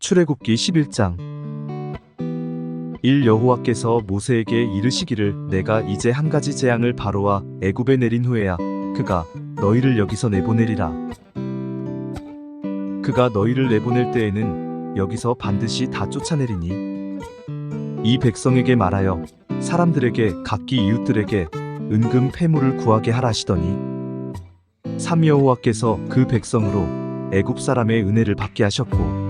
출애굽기 11장. 1 여호와께서 모세에게 이르시기를 내가 이제 한 가지 재앙을 바로와 애굽에 내린 후에야 그가 너희를 여기서 내보내리라. 그가 너희를 내보낼 때에는 여기서 반드시 다 쫓아내리니 이 백성에게 말하여 사람들에게 각기 이웃들에게 은금 패물을 구하게 하라 하시더니 삼 여호와께서 그 백성으로 애굽 사람의 은혜를 받게 하셨고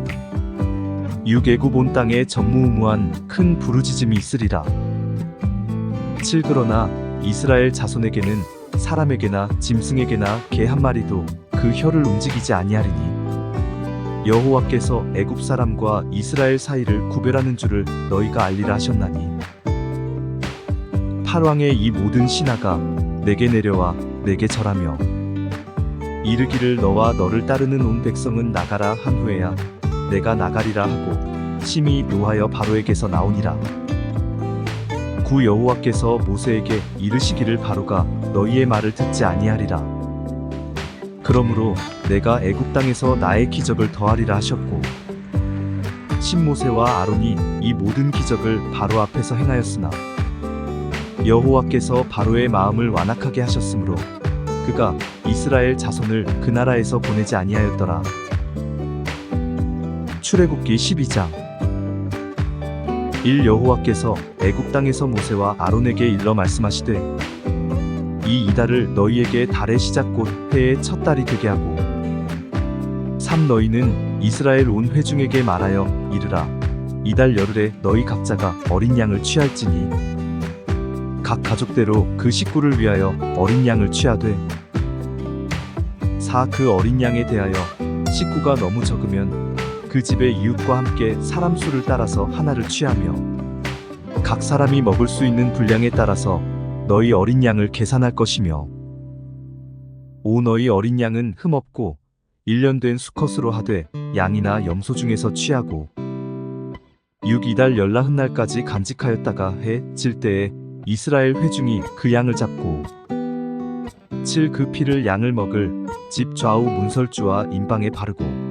유개굽 온 땅에 전무후무한 큰 부르짖음이 있으리라. 7 그러나 이스라엘 자손에게는 사람에게나 짐승에게나 개 한 마리도 그 혀를 움직이지 아니하리니 여호와께서 애굽 사람과 이스라엘 사이를 구별하는 줄을 너희가 알리라 하셨나니 팔왕의 이 모든 신하가 내게 내려와 내게 절하며 이르기를 너와 너를 따르는 온 백성은 나가라 한 후에야 내가 나가리라 하고 심히 노하여 바로에게서 나오니라. 구 여호와께서 모세에게 이르시기를 바로가 너희의 말을 듣지 아니하리라. 그러므로 내가 애굽 땅에서 나의 기적을 더하리라 하셨고 신모세와 아론이 이 모든 기적을 바로 앞에서 행하였으나 여호와께서 바로의 마음을 완악하게 하셨으므로 그가 이스라엘 자손을 그 나라에서 보내지 아니하였더라. 출애굽기 12장. 1 여호와께서 애굽 땅에서 모세와 아론에게 일러 말씀하시되 이 이달을 너희에게 달의 시작 곧 해의 첫 달이 되게 하고 3 너희는 이스라엘 온 회중에게 말하여 이르라. 이달 열흘에 너희 각자가 어린 양을 취할지니 각 가족대로 그 식구를 위하여 어린 양을 취하되 4 그 어린 양에 대하여 식구가 너무 적으면 그 집의 이웃과 함께 사람 수를 따라서 하나를 취하며 각 사람이 먹을 수 있는 분량에 따라서 너희 어린 양을 계산할 것이며 오 너희 어린 양은 흠없고 1년 된 수컷으로 하되 양이나 염소 중에서 취하고 6 이달 열나흔 날까지 간직하였다가 해 질 때에 이스라엘 회중이 그 양을 잡고 7 그 피를 양을 먹을 집 좌우 문설주와 인방에 바르고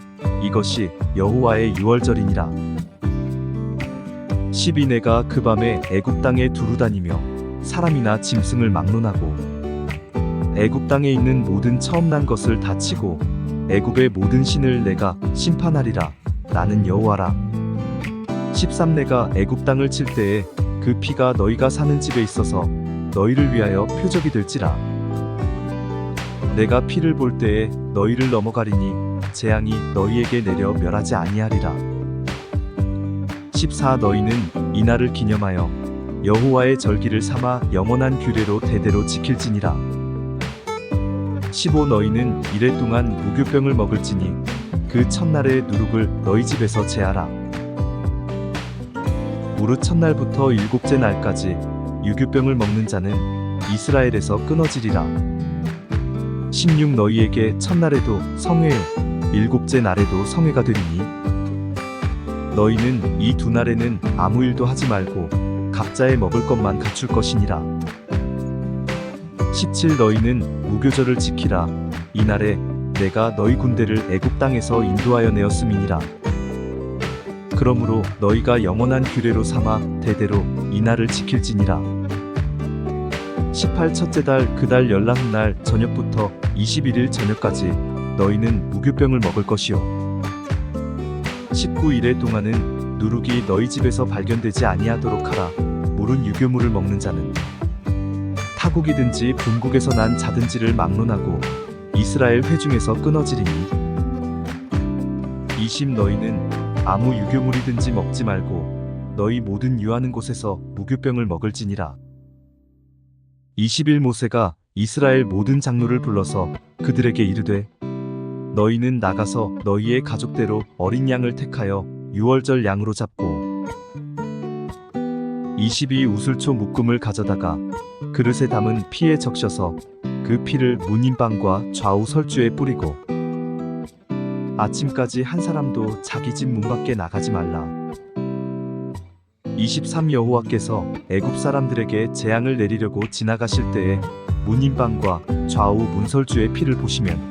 이것이 여호와의 유월절이니라. 12 내가 그 밤에 애굽 땅에 두루 다니며 사람이나 짐승을 막론하고 애굽 땅에 있는 모든 처음 난 것을 다 치고 애굽의 모든 신을 내가 심판하리라. 나는 여호와라. 13 내가 애굽 땅을 칠 때에 그 피가 너희가 사는 집에 있어서 너희를 위하여 표적이 될지라. 내가 피를 볼 때에 너희를 넘어가리니 재앙이 너희에게 내려 멸하지 아니하리라. 14 너희는 이날을 기념하여 여호와의 절기를 삼아 영원한 규례로 대대로 지킬지니라. 15 너희는 이래 동안 무교병을 먹을지니 그 첫날의 누룩을 너희 집에서 제하라. 무릇 첫날부터 일곱째 날까지 유교병을 먹는 자는 이스라엘에서 끊어지리라. 16 너희에게 첫날에도 성회 일곱째 날에도 성회가 되리니. 너희는 이 두 날에는 아무 일도 하지 말고 각자의 먹을 것만 갖출 것이니라. 17 너희는 무교절을 지키라. 이 날에 내가 너희 군대를 애굽 땅에서 인도하여 내었음이니라. 그러므로 너희가 영원한 규례로 삼아 대대로 이 날을 지킬지니라. 18 첫째 달 그 달 열나흔 날 저녁부터 21일 저녁까지 너희는 무교병을 먹을 것이요. 19일의 동안은 누룩이 너희 집에서 발견되지 아니하도록 하라. 물은 유교물을 먹는 자는 타국이든지 본국에서 난 자든지를 막론하고 이스라엘 회중에서 끊어지리니. 이심 너희는 아무 유교물이든지 먹지 말고 너희 모든 유하는 곳에서 무교병을 먹을지니라. 20일 모세가 이스라엘 모든 장로를 불러서 그들에게 이르되 너희는 나가서 너희의 가족대로 어린 양을 택하여 유월절 양으로 잡고 22 우슬초 묶음을 가져다가 그릇에 담은 피에 적셔서 그 피를 문인방과 좌우 설주에 뿌리고 아침까지 한 사람도 자기 집 문 밖에 나가지 말라. 23 여호와께서 애굽 사람들에게 재앙을 내리려고 지나가실 때에 문인방과 좌우 문설주의 피를 보시면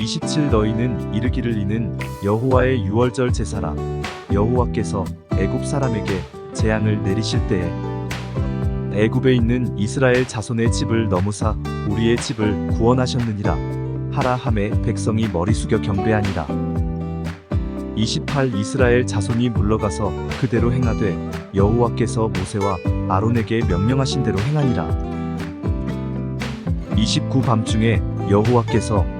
27 너희는 이르기를 이는 여호와의 유월절 제사라. 여호와께서 애굽 사람에게 재앙을 내리실 때에 애굽에 있는 이스라엘 자손의 집을 넘으사 우리의 집을 구원하셨느니라. 하라 함에 백성이 머리 숙여 경배하니라. 28 이스라엘 자손이 물러가서 그대로 행하되 여호와께서 모세와 아론에게 명령하신 대로 행하니라. 29 밤중에 여호와께서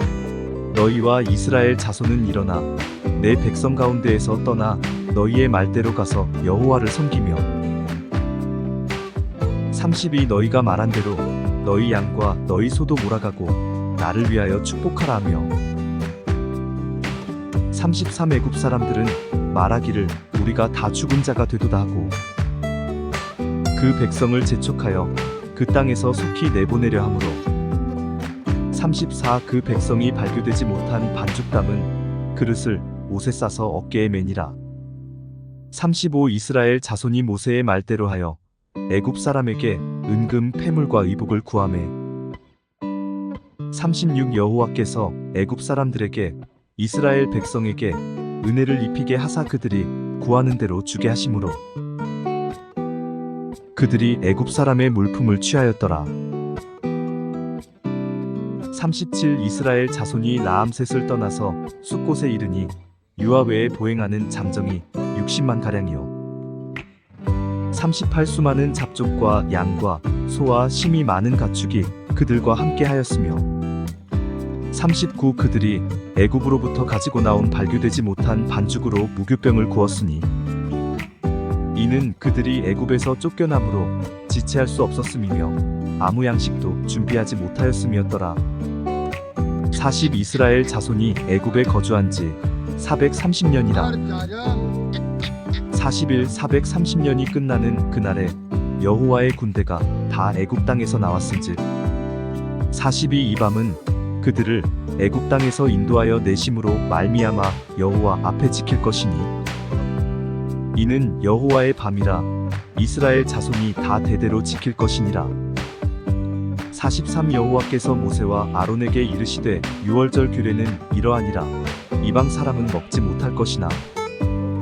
너희와 이스라엘 자손은 일어나 내 백성 가운데에서 떠나 너희의 말대로 가서 여호와를 섬기며 30이 너희가 말한 대로 너희 양과 너희 소도 몰아가고 나를 위하여 축복하라 하며 33 애굽 사람들은 말하기를 우리가 다 죽은 자가 되도다 하고 그 백성을 재촉하여 그 땅에서 속히 내보내려 하므로 34 그 백성이 발교되지 못한 반죽 담은 그릇을 옷에 싸서 어깨에 매니라. 35 이스라엘 자손이 모세의 말대로 하여 애굽 사람에게 은금 패물과 의복을 구하매 36 여호와께서 애굽 사람들에게 이스라엘 백성에게 은혜를 입히게 하사 그들이 구하는 대로 주게 하심으로 그들이 애굽 사람의 물품을 취하였더라 37 이스라엘 자손이 라암셋을 떠나서 숫곳에 이르니 유아 외에 보행하는 잠정이 60만 가량이요. 38 수많은 잡족과 양과 소와 심이 많은 가축이 그들과 함께 하였으며 39 그들이 애굽으로부터 가지고 나온 발교되지 못한 반죽으로 무교병을 구웠으니 이는 그들이 애굽에서 쫓겨남으로 지체할 수 없었음이며 아무 양식도 준비하지 못하였음이었더라. 40 이스라엘 자손이 애굽에 거주한 지 430년이라. 40일 430년이 끝나는 그날에 여호와의 군대가 다 애굽 땅에서 나왔은즉 42 이 밤은 그들을 애굽 땅에서 인도하여 내심으로 말미암아 여호와 앞에 지킬 것이니 이는 여호와의 밤이라 이스라엘 자손이 다 대대로 지킬 것이니라. 43 여호와께서 모세와 아론에게 이르시되 유월절 규례는 이러하니라. 이방 사람은 먹지 못할 것이나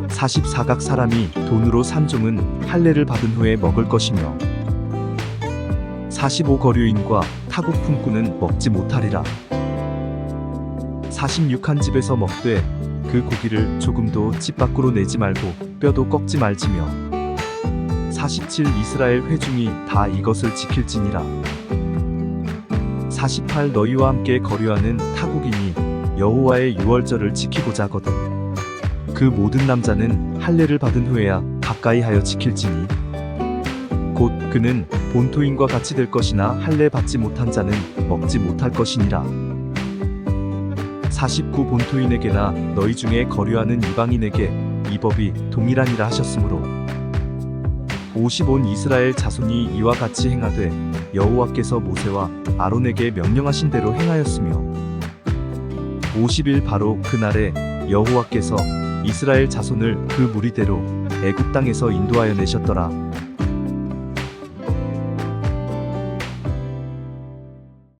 44각 사람이 돈으로 산 종은 할례를 받은 후에 먹을 것이며 45 거류인과 타국 품꾼은 먹지 못하리라. 46한 집에서 먹되 그 고기를 조금도 집 밖으로 내지 말고 뼈도 꺾지 말지며. 47 이스라엘 회중이 다 이것을 지킬지니라. 48 너희와 함께 거류하는 타국인이 여호와의 유월절을 지키고자 하거든. 그 모든 남자는 할례를 받은 후에야 가까이 하여 지킬지니. 곧 그는 본토인과 같이 될 것이나 할례 받지 못한 자는 먹지 못할 것이니라 49 본토인에게나 너희 중에 거류하는 이방인에게 이 법이 동일하니라 하셨으므로. 50온 이스라엘 자손이 이와 같이 행하되 여호와께서 모세와 아론에게 명령하신 대로 행하였으며. 50일 바로 그날에 여호와께서 이스라엘 자손을 그 무리대로 애굽 땅에서 인도하여 내셨더라